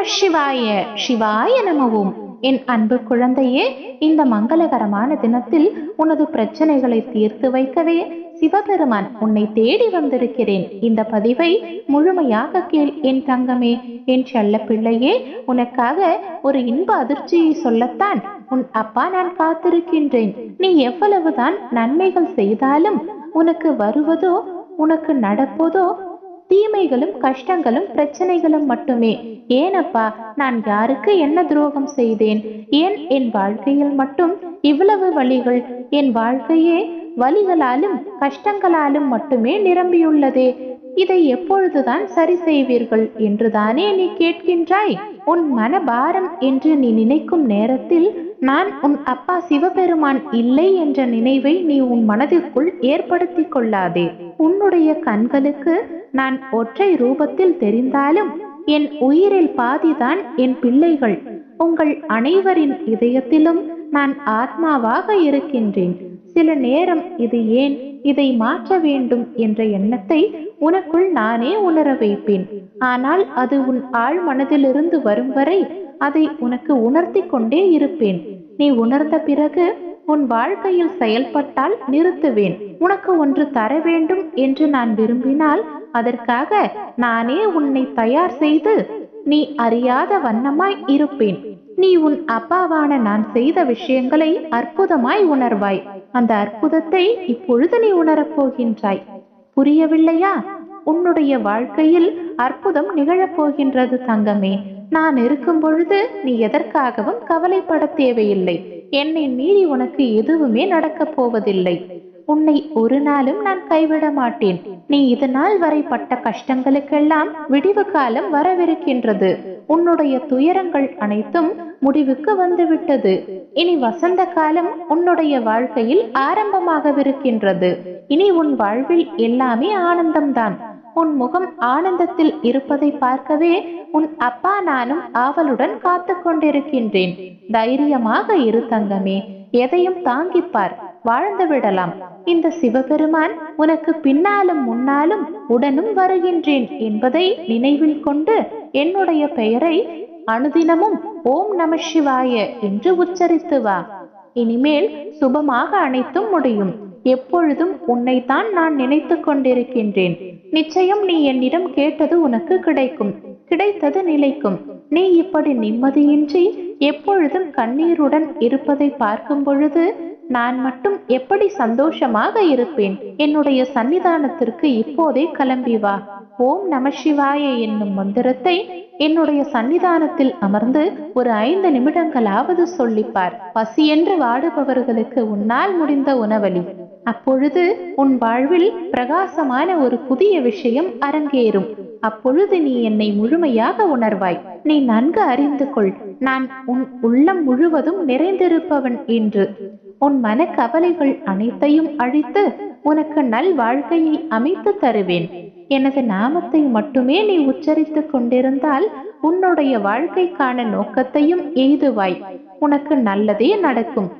நம சிவாய சிவாய நமவும். என் அன்பு குழந்தையே இந்த மங்களகரமான தினத்தில் உனது பிரச்சனைகளை தீர்த்து வைக்கவே சிவபெருமான் உன்னை தேடி வந்திருக்கிறேன். இந்த பதிவை முழுமையாக கேள் என் தங்கமே. என் செல்ல பிள்ளையே உனக்காக ஒரு இன்ப அதிர்ச்சியை சொல்லத்தான் உன் அப்பா நான் காத்திருக்கின்றேன். நீ எவ்வளவுதான் நன்மைகள் செய்தாலும் உனக்கு வருவதோ உனக்கு நடப்பதோ தீமைகளும் கஷ்டங்களும் பிரச்சனைகளும் மட்டுமே. ஏனப்பா நான் யாருக்கு என்ன துரோகம் செய்தேன்? ஏன் என் வாழ்க்கையில் மட்டும் இவ்வளவு வழிகள்? என் வாழ்க்கையே வலிகளாலும் கஷ்டங்களாலும் மட்டுமே நிரம்பியுள்ளதே. இதை எப்பொழுதுதான் சரி செய்வீர்கள் என்றுதானே நீ கேட்கின்றாய்? உன் மனபாரம் என்று நீ நினைக்கும் நேரத்தில் நான் உன் அப்பா சிவபெருமான் இல்லை என்ற நினைவை நீ உன் மனதிற்குள் ஏற்படுத்திக் கொள்ளாதே. உன்னுடைய கண்களுக்கு நான் ஒற்றை ரூபத்தில் தெரிந்தாலும் என் உயிரில் பாதிதான் என் பிள்ளைகள். உங்கள் அனைவரின் இதயத்திலும் நான் ஆத்மாவாக இருக்கின்றேன். சில நேரம் இது ஏன் இதை மாற்ற வேண்டும் என்ற எண்ணத்தை உனக்குள் நானே உணர வைப்பேன். ஆனால் அது உன் ஆழ் மனதிலிருந்து வரும் வரை அதை உனக்கு உணர்த்தி கொண்டே இருப்பேன். நீ உணர்ந்த பிறகு உன் வாழ்க்கையில் செயல்பட்டால் நிறுத்துவேன். உனக்கு ஒன்று தர வேண்டும் என்று நான் விரும்பினால் அதற்காக நானே உன்னை தயார் செய்து நீ அறியாத வண்ணமாய் இருப்பேன். நீ உன் அப்பாவான நான் செய்த விஷயங்களை அற்புதமாய் உணர்வாய். அந்த அற்புதத்தை இப்பொழுது நீ உணரப் போகின்றாய். புரியவில்லையா? உன்னுடைய வாழ்க்கையில் அற்புதம் நிகழப் போகின்றது தங்கமே. நான் இருக்கும் பொழுது நீ எதற்காகவும் கவலைப்பட தேவையில்லை. என்னை மீறி உனக்கு எதுவுமே நடக்கப் போவதில்லை. உன்னை ஒரு நாளும் நான் கைவிட மாட்டேன். நீ இது நாள் வரை பட்ட கஷ்டங்களுக்கெல்லாம் விடிவு காலம் வரவிருக்கின்றது. உன்னுடைய துயரங்கள் அனைத்தும் முடிவுக்கு வந்துவிட்டது. இனி வசந்த காலம் உன்னுடைய வாழ்க்கையில் ஆரம்பமாகவிருக்கின்றது. இனி உன் வாழ்வில் எல்லாமே ஆனந்தம்தான். உன் முகம் ஆனந்தத்தில் இருப்பதை பார்க்கவே உன் அப்பா நானும் ஆவலுடன் காத்து கொண்டிருக்கின்றேன். தைரியமாக இரு தங்கமே எதையும் தாங்கிப்பார் வாழ்ந்து விடலாம். இந்த சிவபெருமான் உனக்கு பின்னாலும் முன்னாலும் உடனும் வருகின்றேன் என்பதை நினைவில் கொண்டு என்னுடைய பெயரை அனுதினமும் ஓம் நம சிவாய என்று உச்சரித்து வா. இனிமேல் சுபமாக அனைத்தும் முடியும். எப்பொழுதும் உன்னைத்தான் நான் நினைத்து கொண்டிருக்கின்றேன். நிச்சயம் நீ என்னிடம் கேட்டது உனக்கு கிடைக்கும். கிடைத்தது நிலைக்கும். நீ இப்படி நிம்மதியின்றி எப்பொழுதும் கண்ணீருடன் இருப்பதை பார்க்கும் பொழுது நான் மட்டும் எப்படி சந்தோஷமாக இருப்பேன்? என்னுடைய சன்னிதானத்திற்கு இப்போதே கிளம்பி வா. ஓம் நம சிவாய என்னும் மந்திரத்தை என்னுடைய சன்னிதானத்தில் அமர்ந்து ஒரு ஐந்து நிமிடங்களாவது சொல்லிப்பார். பசியென்று வாடுபவர்களுக்கு உன்னால் முடிந்த உணவளி அப்பொழுது உன் வாழ்வில் பிரகாசமான ஒரு புதிய விஷயம் அரங்கேறும். அப்பொழுது நீ என்னை முழுமையாக உணர்வாய். நீ நன்கு அறிந்து கொள். நான் உன் உள்ளம் முழுவதும் நிறைந்திருப்பவன் என்று. உன் மனக்கவலைகள் அனைத்தையும் அழித்து உனக்கு நல் வாழ்க்கையை அமைத்து தருவேன். எனது நாமத்தை மட்டுமே நீ உச்சரித்துக் கொண்டிருந்தால் உன்னுடைய வாழ்க்கைக்கான நோக்கத்தையும் எய்துவாய். உனக்கு நல்லதே நடக்கும்.